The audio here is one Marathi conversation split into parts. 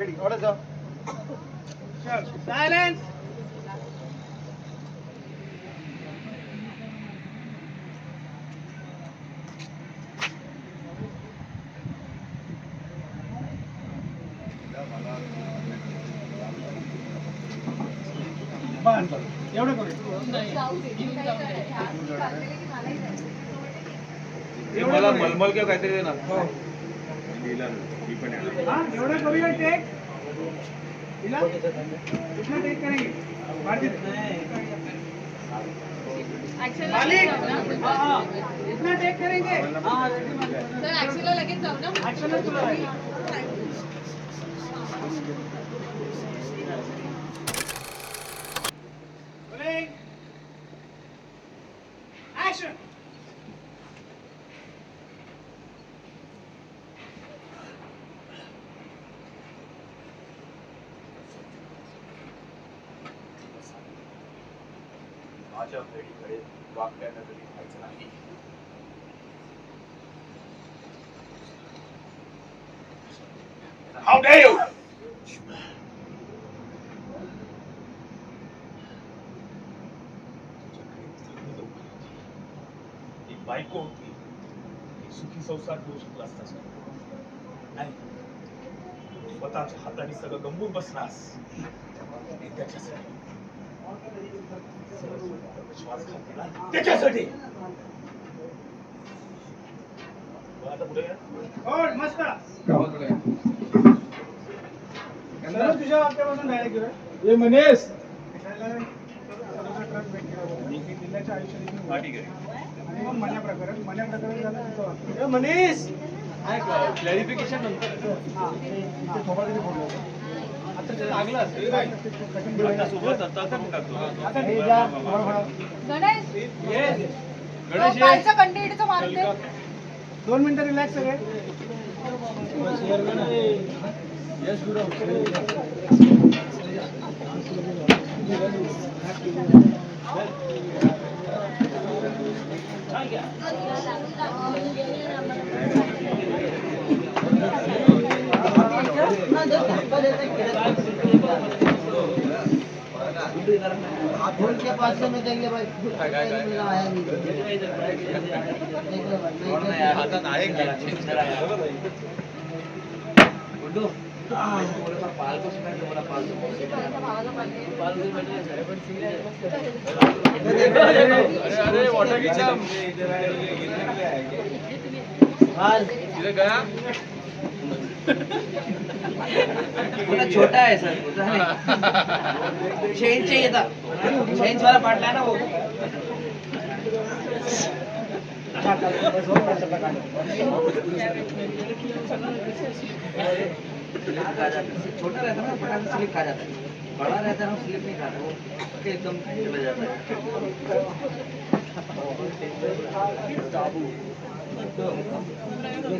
रेडी ऑर्डर जा सायलेन्स बस एवढं करू. मला मलमल किंवा काहीतरी दे ना हाँ. एवढं करूया टेक हिला कितना टेक करेंगे. मालिक! हाँ हाँ. कितना टेक करेंगे. लगेच जाऊ ना. ऍक्शनच तुला माझ्या वेळीकडे वाकड्यानं कधी व्हायचं नाही. How dare you! एक बायको होती. एक सुखी संसार होऊ शकला असता. नाही. स्वतःच्या हाताने सगळं गमवून बसलास. त्याच्यासाठी. त्याच्यासाठी. तुझ्या वाक्यापासून डायरेक्ट ये मनीष जिल्ह्याच्या आयुष्यात हा, मन्या प्रकरण मन्या प्रकरण झालं तुझं वाक्य. ए मनीष क्लॅरिफिकेशन नंतर गणेश. ये तो कालचा कंटिन्यूचं मारते. दोन मिनिटं रिलॅक्स सगळे. आप भूल के पास से मैं देख ले भाई भूल मेरा आया नहीं देख ले भाई कौन आया हाथन आएगा गुड्डू पाल को सुना बोला पाल को पाल को बैठे अरे वाटर की चाम इधर गया छोटा है सर है चाहिए था चेंज वाला पार्ट लाना वो छोटा रहता है ना से स्लिप खा जाता है. बड़ा रहता है ना स्लिप नहीं खाता. वो एकदम चला जाता है.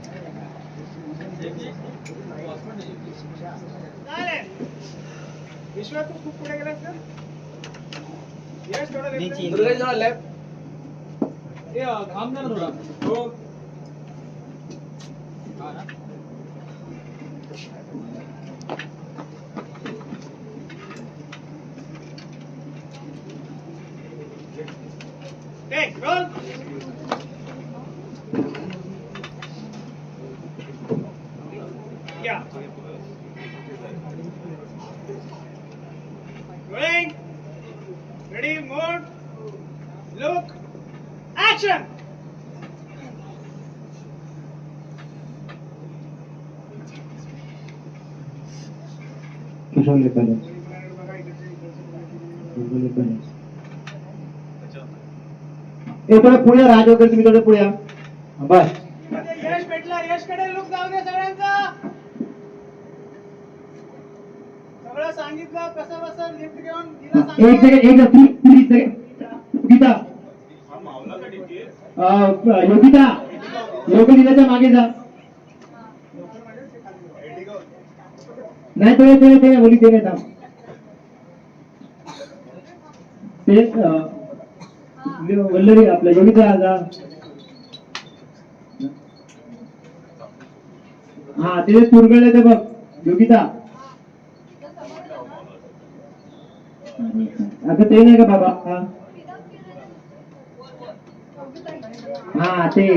विश्वात तू खूप पुढे गेलास का यश थोडं left. ला. ए थांब ना थोडा हो Take, roll. Action. लिपॅनस ए थोडं पुढे राज वगैरे तुम्ही थोडं पुढे? या. बस. यश भेट यशकडे लुक जाऊ दे सगळ्यांचा. सगळं सांगितलं कसं बसं लिफ्ट घेऊन तिला एक सांगितलं. सेकंड एक प्लीज सेकंड योगिता योगिताच्या मागे जा. नाही ते ते ते बोली ते नाही ते वल्लरी आपल्या योगिता जा हा ते तुरगळले ते बघ योगिता. आता ते नाही का बाबा? हा. हा ते.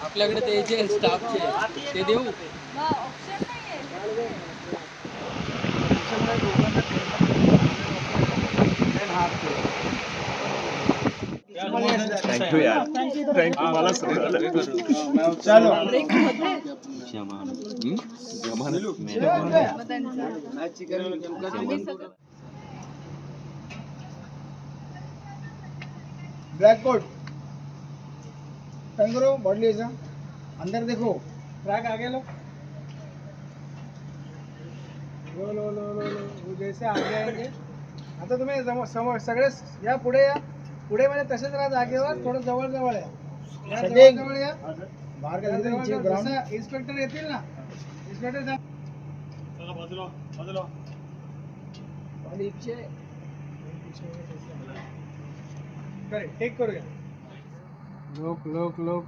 आपल्याकडे ते जे स्टाफचे ते देऊ? नाहीये. थँक्यू यार। थँक्यू मला चलो। ब्लैक कोट टर्न करो बॉडी ऐसा अंदर देखो। ट्रैक आगे लो। लो लो लो लो लो। जैसे आगे आएँगे। आता तुम्ही जम- समोर सगळे या पुढे या. पुढे म्हणजे तसेच राहा जागेवर थोडं जवळ जवळ या जवळ जवळ इन्स्पेक्टर येतील ना. इन्स्पेक्टर करूया. लोक लोक लोक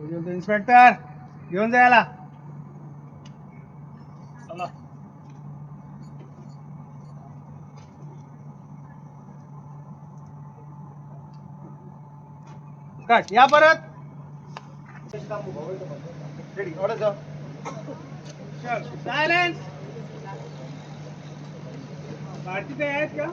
इन्स्पेक्टर घेऊन जायला चला. कट या परत. सायलेन्स भारती ते आहेत. का